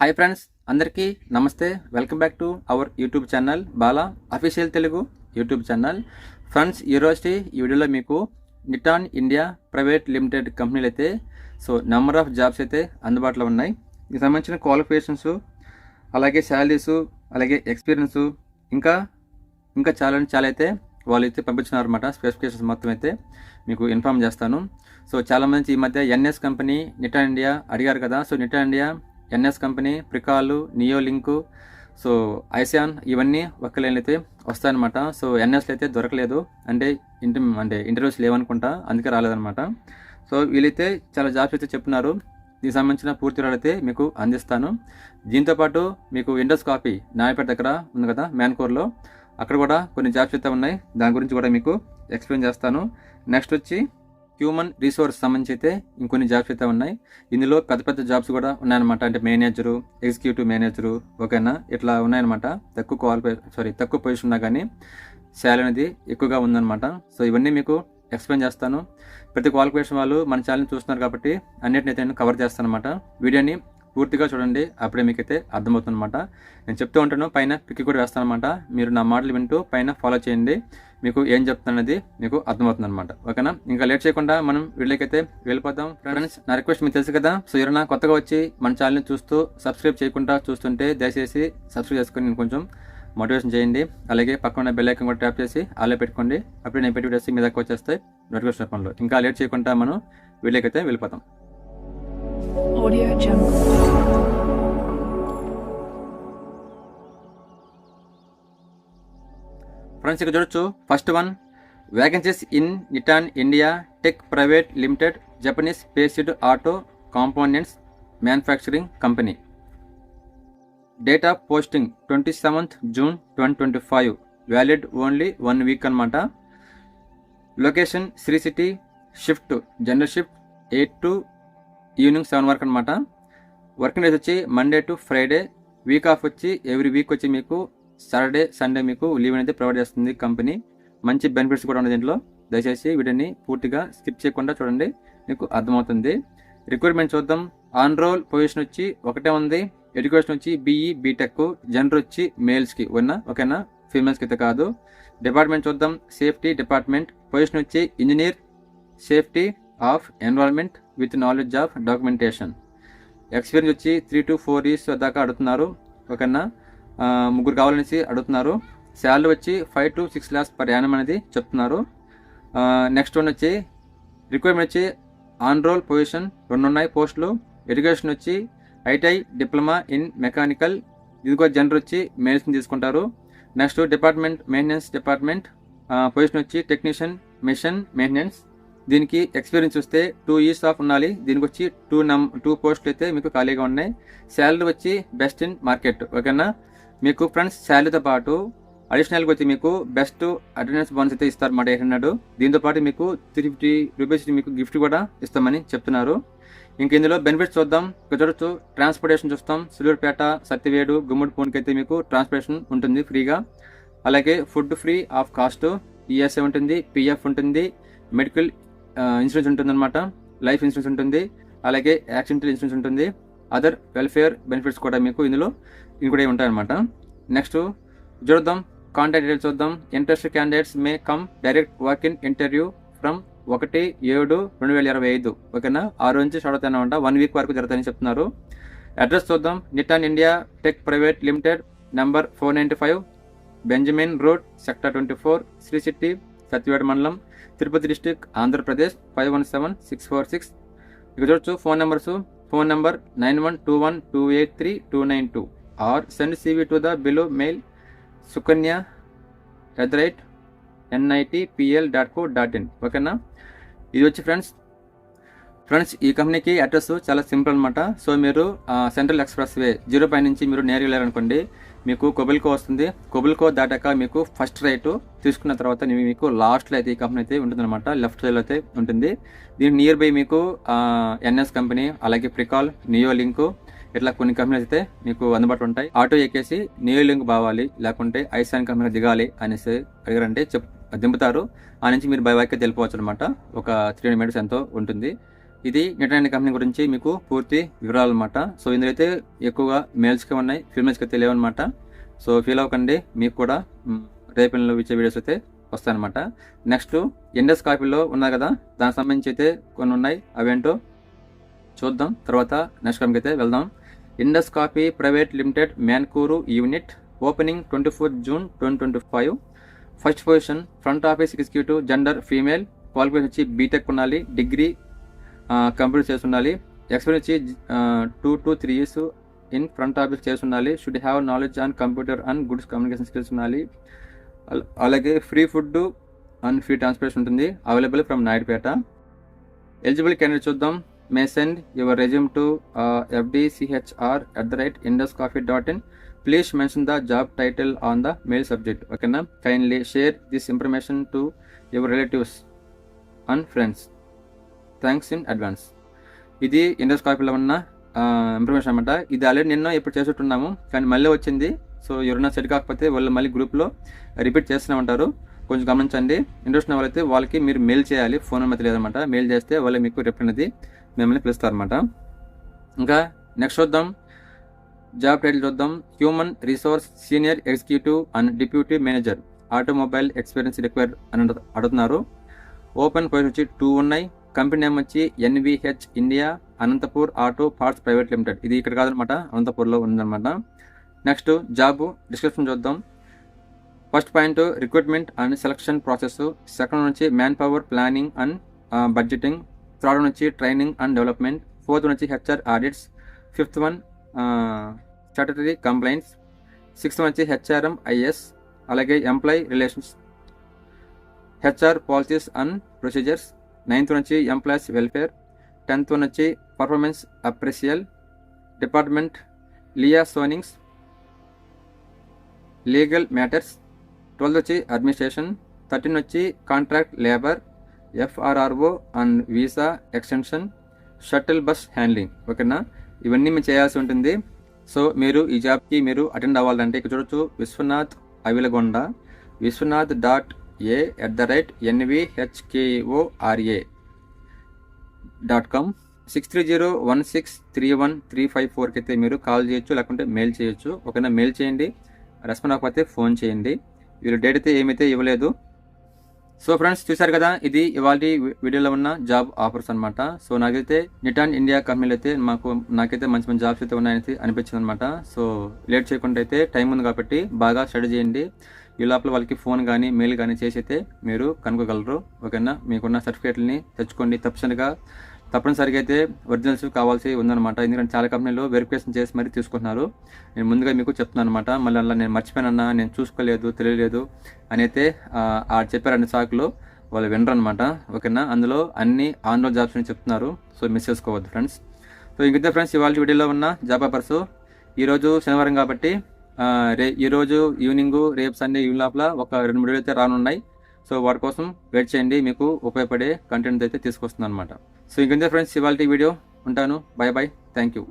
Hi friends అందరికీ నమస్తే. Welcome back to our YouTube channel Bala official Telugu YouTube channel. Friends ఈరోజు ఈ వీడియోలో మీకు నిటాన్ ఇండియా ప్రైవేట్ లిమిటెడ్ కంపెనీలు అయితే సో నెంబర్ ఆఫ్ జాబ్స్ అయితే అందుబాటులో ఉన్నాయి. దీనికి సంబంధించిన క్వాలిఫికేషన్స్ అలాగే శాలరీస్ అలాగే ఎక్స్పీరియన్స్ ఇంకా ఇంకా చాలా చాలా అయితే వాళ్ళు అయితే పంపించినారన్నమాట. స్పెసిఫికేషన్స్ మొత్తం అయితే మీకు ఇన్ఫామ్ చేస్తాను. సో చాలామంది ఈ మధ్య ఎన్ఎస్ కంపెనీ నిటా ఇండియా అడిగారు కదా. So Nitta India NS company Pricol neo link so Aisan ఇవన్నీ ఒక్క లైన్లు అయితే వస్తాయన్నమాట. సో ఎన్ఎస్లో అయితే దొరకలేదు. అంటే ఇంటి అంటే ఇంటర్వ్యూస్ లేవనుకుంటా అందుకే రాలేదన్నమాట. సో వీళ్ళైతే చాలా జాబ్స్ అయితే చెప్తున్నారు. దీనికి సంబంధించిన పూర్తి అయితే మీకు అందిస్తాను. దీంతో పాటు మీకు విండోస్ కాపీ నాయపేట దగ్గర ఉంది కదా మ్యాన్కోర్లో. అక్కడ కూడా కొన్ని జాబ్స్ అయితే ఉన్నాయి. దాని గురించి కూడా మీకు ఎక్స్ప్లెయిన్ చేస్తాను. నెక్స్ట్ వచ్చి హ్యూమన్ రీసోర్స్ సంబంధించి అయితే ఇంకొన్ని జాబ్స్ అయితే ఉన్నాయి. ఇందులో పెద్ద పెద్ద జాబ్స్ కూడా ఉన్నాయన్నమాట. అంటే మేనేజరు ఎగ్జిక్యూటివ్ మేనేజరు ఓకేనా ఇట్లా ఉన్నాయన్నమాట. తక్కువ క్వాలిఫై సారీ తక్కువ పొజిషన్ ఉన్నా కానీ శాలరీ అనేది ఎక్కువగా ఉందన్నమాట. సో ఇవన్నీ మీకు ఎక్స్ప్లెయిన్ చేస్తాను. ప్రతి క్వాలిఫికేషన్ వాళ్ళు మన ఛానల్ చూస్తున్నారు కాబట్టి అన్నిటిని అయితే నేను కవర్ చేస్తాను అనమాట వీడియోని పూర్తిగా చూడండి. అప్పుడే మీకైతే అర్థమవుతుందన్నమాట. నేను చెప్తూ ఉంటాను. పైన పిక్ కూడా వేస్తాను అనమాట మీరు నా మాటలు వింటూ పైన ఫాలో చేయండి. మీకు ఏం చెప్తున్నది మీకు అర్థమవుతుంది అనమాట ఓకేనా? ఇంకా లేట్ చేయకుండా మనం వీళ్ళకైతే వెళ్ళిపోతాం. ఫ్రెండ్స్ నా రిక్వెస్ట్ మీకు తెలుసు కదా? సో ఎవరైనా కొత్తగా వచ్చి మన ఛానల్ని చూస్తూ సబ్స్క్రైబ్ చేయకుండా చూస్తుంటే దయచేసి సబ్స్క్రైబ్ చేసుకొని నేను కొంచెం మోటివేషన్ చేయండి. అలాగే పక్కన బెల్ ఐకన్ కూడా ట్యాప్ చేసి ఆలో పెట్టుకోండి. అప్పుడు నేను పెట్టి వీడియోస్ మీ దగ్గర వచ్చేస్తాయి. నోటిఫికేషన్ పనులు ఇంకా లేట్ చేయకుండా మనం వీళ్ళకైతే వెళ్ళిపోతాం. ఫ్రెండ్స్ ఇక్కడ చూడొచ్చు first one vacancies in Nittan India tech private limited Japanese based auto components manufacturing company. Date of posting twenty seventh June twenty twenty five. Valid only one week అనమాట location Sri city shift general shift eight to evening seven వరకు అనమాట working days వచ్చి Monday to Friday. Week off వచ్చి every week వచ్చి మీకు Saturday Sunday మీకు leave అనేది provide చేస్తుంది కంపెనీ మంచి బెనిఫిట్స్ కూడా ఉన్నాయి దీంట్లో. దయచేసి వీటిని పూర్తిగా స్కిప్ చేయకుండా చూడండి మీకు అర్థమవుతుంది. రిక్రూట్మెంట్ చూద్దాం. ఆన్ రోల్ పొజిషన్ వచ్చి ఒకటే ఉంది. ఎడ్యుకేషన్ వచ్చి బీఈ బీటెక్ జనరల్ వచ్చి మేల్స్కి ఉన్న ఓకేనా? ఫీమేల్స్కి అయితే కాదు. డిపార్ట్మెంట్ చూద్దాం. సేఫ్టీ డిపార్ట్మెంట్ పొజిషన్ వచ్చి engineer safety of environment with knowledge of documentation experience వచ్చి త్రీ టు ఫోర్ ఇయర్స్ దాకా అడుగుతున్నారు. ఓకేనా? ముగ్గురు కావాలనేసి అడుగుతున్నారు. శాలరీ వచ్చి five to six lakhs per annum అనేది చెప్తున్నారు. నెక్స్ట్ వన్ వచ్చి రిక్వైర్మెంట్ వచ్చి ఆన్ రోల్ పొజిషన్ రెండు ఉన్నాయి పోస్టులు ఎడ్యుకేషన్ వచ్చి ఐటీఐ డిప్లొమా ఇన్ మెకానికల్ ఇదిగో జనరల్ వచ్చి మెడిసిన్ తీసుకుంటారు. Next department maintenance department position వచ్చి టెక్నీషియన్ మిషన్ మెయింటెనెన్స్ దీనికి ఎక్స్పీరియన్స్ వస్తే టూ ఇయర్స్ ఆఫ్ ఉండాలి. దీనికి వచ్చి టూ నమ్ టూ పోస్టులు అయితే మీకు ఖాళీగా ఉన్నాయి. శాలరీ వచ్చి బెస్ట్ ఇన్ మార్కెట్ ఓకేనా? మీకు ఫ్రెండ్స్ శాలరీతో పాటు అడిషనల్గా వచ్చి మీకు బెస్ట్ అటెండెన్స్ బోనస్ అయితే ఇస్తారు మాట ఎయిట్ హండ్రెడ్ దీంతో పాటు మీకు త్రీ ఫిఫ్టీ రూపీస్ మీకు గిఫ్ట్ కూడా ఇస్తామని చెప్తున్నారు. ఇంక ఇందులో బెనిఫిట్స్ చూద్దాం. ఇక్కడ చూడొచ్చు. ట్రాన్స్పోర్టేషన్ చూస్తాం. సులూరుపేట సత్యవేడు గుమ్మడి పూన్కి అయితే మీకు ట్రాన్స్పోర్టేషన్ ఉంటుంది ఫ్రీగా. అలాగే food free of cost ESI ఉంటుంది పిఎఫ్ ఉంటుంది మెడికల్ ఇన్సూరెన్స్ uh, ఉంటుందన్నమాట. లైఫ్ ఇన్సూరెన్స్ ఉంటుంది. అలాగే యాక్సిడెంటల్ ఇన్సూరెన్స్ ఉంటుంది. అదర్ వెల్ఫేర్ బెనిఫిట్స్ కూడా మీకు ఇందులో ఇంకొకటి ఉంటాయన్నమాట. నెక్స్ట్ చూద్దాం. కాంటాక్ట్ డీటెయిల్స్ చూద్దాం. Interest candidates may come direct walk in interview from ఒకటి ఏడు రెండు వేల ఇరవై ఐదు. ఓకేనా? ఆరు నుంచి స్టార్ట్ అవుతాయన్నమాట వన్ వీక్ వరకు జరుగుతాయని చెప్తున్నారు. అడ్రస్ చూద్దాం. Nittan India tech private limited number four ninety five Benjamin road sector twenty four Sri city Satyavedu మండలం Tirupati district Andhra Pradesh five one seven six four six ఇక చూడొచ్చు phone numbers phone number nine one two one two eight three two nine two. Or send CV to the below mail Sukanya at the rate NITPL dot co dot in ఓకేనా ఇది వచ్చి friends friends ఈ కంపెనీకి address చాలా simple అనమాట so మీరు central expressway zero పై నుంచి మీరు నేరుగా వెళ్ళారనుకోండి మీకు కొబిల్కో వస్తుంది. కొబిల్కో దాటాక మీకు ఫస్ట్ రైటు తీసుకున్న తర్వాత మీకు లాస్ట్లో అయితే ఈ కంపెనీ అయితే ఉంటుందన్నమాట. లెఫ్ట్ సైడ్లో అయితే ఉంటుంది. దీని నియర్ బై మీకు ఎన్ఎస్ కంపెనీ అలాగే ప్రికాల్ నియో లింక్ ఇట్లా కొన్ని కంపెనీలు అయితే మీకు అందుబాటులో ఉంటాయి. ఆటో ఎక్కేసి నియో లింక్ బావాలి లేకుంటే ఐసాన్ కంపెనీలో దిగాలి అనేసి అడిగారంటే చెప్ దింపుతారు. ఆ నుంచి మీరు బై తెలిపవచ్చు వెళ్ళిపోవచ్చు అనమాట ఒక త్రీ హండ్రెడ్ మీటర్స్ ఎంతో ఉంటుంది. ఇది నెట్ కంపెనీ గురించి మీకు పూర్తి వివరాలు అనమాట సో ఇందులో అయితే ఎక్కువగా మేల్స్కే ఉన్నాయి ఫీమేల్స్కి అయితే లేవన్నమాట. సో ఫీల్ అవ్వకండి మీకు కూడా మ్, రేపు ఇచ్చే వీడియోస్ అయితే వస్తాయన్నమాట. నెక్స్ట్ ఇండస్ కాపీలో ఉన్నాయి కదా దానికి సంబంధించి అయితే కొన్ని ఉన్నాయి. అవేంటో చూద్దాం తర్వాత నెక్స్ట్ కంపెనీకి అయితే వెళ్దాం. Indus coffee private limited Mankuru unit opening twenty four June twenty twenty five first position front office executive gender female qualification వచ్చి బీటెక్ ఉండాలి డిగ్రీ కంప్లీట్ చేసి ఉండాలి experience two to three years in front office చేసి ఉండాలి should have knowledge on computer and goods communication skills ఉండాలి. అలాగే free food and free transportation ఉంటుంది. Available from Naidupeta eligible candidate చూద్దాం. May send your resume to FDCHR at the rate Indus coffee dot in please mention the job title on the mail subject ఓకేనా kindly share this information to your relatives and friends thanks in advance ఇది Indus కాపీలో ఉన్న information అనమాట ఇది already నిన్న ఇప్పుడు చేసేట్టున్నాము కానీ మళ్ళీ వచ్చింది. సో ఎవరైనా సెట్ కాకపోతే వాళ్ళు మళ్ళీ గ్రూప్లో రిపీట్ చేస్తూనే ఉంటారు కొంచెం గమనించండి. ఇంట్రెస్ట్ ఉన్న వాళ్ళైతే వాళ్ళకి మీరు మెయిల్ చేయాలి. ఫోన్ నెంబర్ లేదన్నమాట మెయిల్ చేస్తే వాళ్ళు మీకు రిప్లై అనేది మిమ్మల్ని పిలుస్తారనమాట ఇంకా నెక్స్ట్ చూద్దాం. జాబ్ టైటిల్ చూద్దాం. Human resource senior executive and deputy manager automobile experience require అని అడుగుతున్నారు. ఓపెన్ పొజిషన్ వచ్చి టూ ఉన్నాయి. కంపెనీ నేమ్ వచ్చి NVH India Anantapur auto parts private limited. ఇది ఇక్కడ కాదనమాట అనంతపూర్లో ఉందన్నమాట నెక్స్ట్ జాబు డిస్క్రిప్షన్ చూద్దాం. First point recruitment and selection process. Second నుంచి manpower planning and budgeting. Third నుంచి ట్రైనింగ్ అండ్ డెవలప్మెంట్. ఫోర్త్ నుంచి HR audits. Fifth one statutory complaints. Sixth వచ్చి హెచ్ఆర్ఎం ఐఎస్ అలాగే employee relations. HR policies and procedures. Ninth నుంచి employees welfare tenth నుంచి performance appraisal department liaisonings legal matters twelfth వచ్చి administration thirteen వచ్చి contract labour FRRO and visa extension shuttle bus handling ఓకేనా ఇవన్నీ మేము చేయాల్సి ఉంటుంది. సో మీరు ఈ జాబ్కి మీరు అటెండ్ అవ్వాలంటే ఇక్కడ చూడొచ్చు Vishwanath Avilagonda Vishwanath dot A at the rate NVHKORA dot com six three zero one six three one three five ఫోర్కి అయితే మీరు కాల్ చేయొచ్చు లేకుంటే మెయిల్ చేయొచ్చు. ఒకవేళ మెయిల్ చేయండి రెస్పాండ్ అవ్వకపోతే ఫోన్ చేయండి. వీళ్ళు డేట్ అయితే ఏమైతే ఇవ్వలేదు సో ఫ్రెండ్స్ చూశారు కదా ఇది ఇవాళ వీడియోలో ఉన్న జాబ్ ఆఫర్స్ అనమాట సో నాకైతే నిటాన్ ఇండియా కంపెనీలు అయితే మాకు నాకైతే మంచి మంచి జాబ్స్ అయితే ఉన్నాయని అనిపించింది అనమాట సో లేట్ చేయకుండా అయితే టైం ఉంది కాబట్టి బాగా స్టడీ చేయండి. ఈ లోపల వాళ్ళకి ఫోన్ కానీ మెయిల్ కానీ చేసి అయితే మీరు కనుక్కోగలరు. ఓకేనా? మీకున్న సర్టిఫికేట్లని తెచ్చుకోండి తప్పనిసరిగా. తప్పనిసరిగా అయితే ఒరిజినల్స్ కావాల్సి ఉందన్నమాట. ఎందుకంటే చాలా కంపెనీలు వెరిఫికేషన్ చేసి మరీ తీసుకుంటున్నారు. నేను ముందుగా మీకు చెప్తున్నాను అనమాట మళ్ళీ అలా నేను మర్చిపోయానన్నా నేను చూసుకోలేదు తెలియలేదు అని అయితే ఆ, చెప్పారు అన్ని సాకులు. వాళ్ళు వినరు అనమాట ఓకేనా? అందులో అన్ని ఆన్లైన్ జాబ్స్ అని చెప్తున్నారు. సో మిస్ చేసుకోవద్దు ఫ్రెండ్స్. సో ఇంకైతే ఫ్రెండ్స్ ఇవాళ వీడియోలో ఉన్న జాబ్ ఆఫర్స్. ఈరోజు శనివారం కాబట్టి రే ఈరోజు ఈవినింగ్ రేపు సండే ఈవినింగ్ లోపల ఒక రెండు మూడు వీడియో అయితే రానున్నాయి. సో వాటి కోసం వెయిట్ చేయండి. మీకు ఉపయోగపడే కంటెంట్ అయితే తీసుకొస్తుంది అనమాట సో ఇంకంతే ఫ్రెండ్స్ ఇవాళ వీడియో ఉంటాను. Bye bye thank you